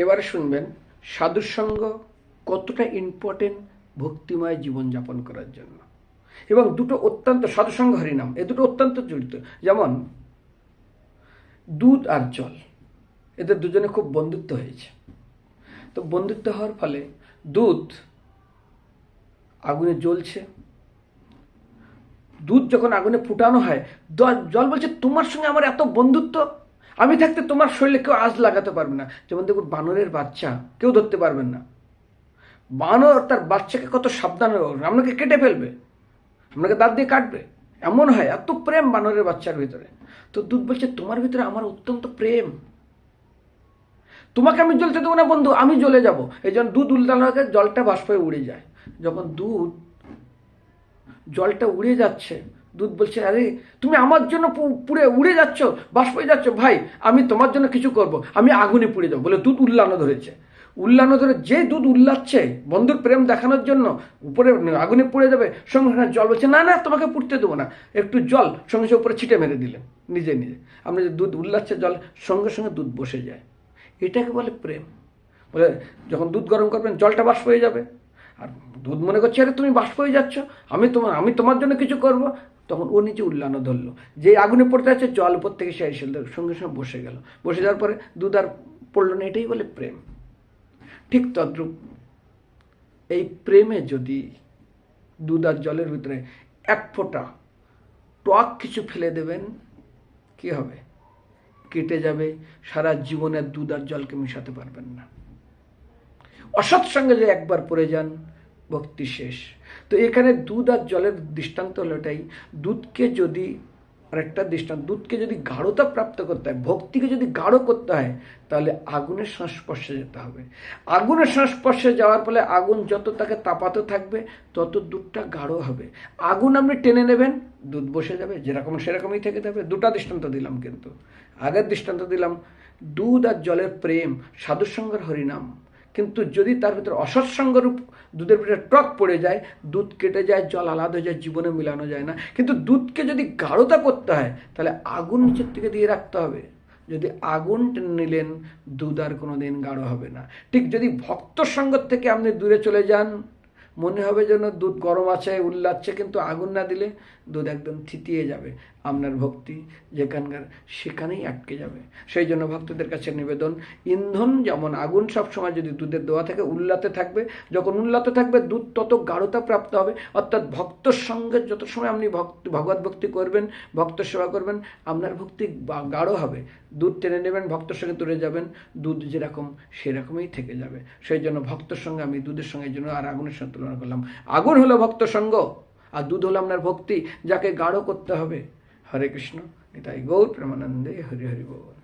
এবারে শুনবেন সাধুসঙ্গ কতটা ইম্পর্টেন্ট ভক্তিময় জীবনযাপন করার জন্য। এবং দুটো অত্যন্ত সাধুসঙ্গ হরিনাম, এ দুটো অত্যন্ত জড়িত। যেমন, দুধ আর জল, এদের দুজনে খুব বন্ধুত্ব হয়েছে। তো বন্ধুত্ব হওয়ার ফলে দুধ আগুনে জ্বলছে। দুধ যখন আগুনে ফুটানো হয় জল বলছে, তোমার সঙ্গে আমার এত বন্ধুত্ব? আমি থাকতে তোমার শরীরে কেউ আজ লাগাতে পারবে না। যেমন দেখুন, বানরের বাচ্চা, কেউ ধরতে পারবেন না। বানর তার বাচ্চাকে কত সাবধানে আপনাকে কেটে ফেলবে, আপনাকে দাঁত দিয়ে কাটবে। এমন হয়, এত প্রেম বানরের বাচ্চার ভিতরে। তো দুধ বলছে, তোমার ভিতরে আমার অত্যন্ত প্রেম। তোমাকে আমি জ্বলতে দেবো না বন্ধু, আমি জ্বলে যাব। এই জন্য দুধ উল্টানো হয়ে জলটা বাষ্প উড়ে যায়। যখন দুধ জলটা উড়ে যাচ্ছে দুধ বলছে আরে, তুমি আমার জন্য পুড়ে উড়ে যাচ্ছ, বাষ্প হয়ে যাচ্ছ, ভাই, আমি তোমার জন্য কিছু করব, আমি আগুনে পুড়ে যাব। বলে দুধ উল্লানো ধরেছে। উল্লানো ধরে যে দুধ উল্লাচ্ছে, বন্ধুর প্রেম দেখানোর জন্য উপরে আগুনে পুড়ে যাবে, সঙ্গে সঙ্গে জল বলছে, না না, তোমাকে পুড়তে দেবো না। একটু জল সঙ্গে সঙ্গে উপরে ছিটে মেরে দিলেন, নিজে নিজে। আপনি যে দুধ উল্লাচ্ছে জল, সঙ্গে সঙ্গে দুধ বসে যায়। এটাকে বলে প্রেম। বলে, যখন দুধ গরম করবেন, জলটা বাষ্প হয়ে যাবে। আর দুধ মনে করছে, আরে, তুমি বাষ্প হয়ে যাচ্ছ, আমি তোমার আমি তোমার জন্য কিছু করব। তখন ও নিচে উল্লানো ধরলো। যে আগুনে পড়তে আছে জল উপর থেকে সে এসে সঙ্গে সঙ্গে বসে গেল। বসে যাওয়ার পরে দুধ আর পড়ল না, এটাই বলে প্রেম। ঠিক তদ্রূপ এই প্রেমে যদি দুধ আর জলের ভিতরে এক ফোঁটা টক কিছু ফেলে দেবেন, কি হবে? কেটে যাবে, সারা জীবনের দুধ আর জলকে মিশাতে পারবেন না। অসৎ সঙ্গে যে একবার পড়ে যান, ভক্তি শেষ। তো এখানে দুধ আর জলের দৃষ্টান্ত হলো এটাই। দুধকে যদি আরেকটা দৃষ্টান্ত, দুধকে যদি গাঢ়তা প্রাপ্ত করতে হয়, ভক্তিকে যদি গাঢ় করতে হয়, তাহলে আগুনের সংস্পর্শে যেতে হবে। আগুনের সংস্পর্শে যাওয়ার ফলে আগুন যত তাকে তাপাতে থাকবে, তত দুধটা গাঢ় হবে। আগুন আপনি টেনে নেবেন, দুধ বসে যাবে, যেরকম সেরকমই থেকে যাবে। দুটা দৃষ্টান্ত দিলাম কিন্তু। আগের দৃষ্টান্ত দিলাম, দুধ আর জলের প্রেম, সাধুসঙ্গের হরিনাম। কিন্তু যদি তার ভিতরে অসৎসঙ্গরূপ দুধের ভিতরে টক পড়ে যায়, দুধ কেটে যায়, জল আলাদা হয়ে যায়, জীবনে মিলানো যায় না। কিন্তু দুধকে যদি গাঢ়তা করতে হয়, তাহলে আগুন নিচের থেকে দিয়ে রাখতে হবে। যদি আগুন নিলেন, দুধ আর কোনো দিন গাঢ় হবে না। ঠিক যদি ভক্ত সঙ্গ থেকে আপনি দূরে চলে যান মনে হবে যেন দুধ গরম আছে, উল্লাচ্ছে, কিন্তু আগুন না দিলে দুধ একদম থিতিয়ে যাবে। আপনার ভক্তি যেখানকার সেখানেই আটকে যাবে। সেই জন্য ভক্তদের কাছে নিবেদন, ইন্ধন যেমন আগুন সব সময় যদি দুধের দোয়া থাকে, উল্লাতে থাকবে। যখন উল্লাতে থাকবে, দুধ তত গাঢ়তা প্রাপ্ত হবে। অর্থাৎ ভক্তর সঙ্গে যত সময় আপনি ভক্তি, ভগবত ভক্তি করবেন, ভক্ত সেবা করবেন, আপনার ভক্তি গাঢ় হবে। দুধ টেনে নেবেন, ভক্তর সঙ্গে তুলে যাবেন, দুধ যেরকম সেরকমই থেকে যাবে। সেই জন্য ভক্তর সঙ্গে আমি দুধের সঙ্গে জন্য আর আগুনের সঙ্গে তুলনা করলাম, আগুন হলো ভক্ত সঙ্গ, আর দুধ হলো আপনার ভক্তি, যাকে গাঢ় করতে হবে। হরে কৃষ্ণ, নিতাই গৌর, প্রেমানন্দে হরি হরি বল।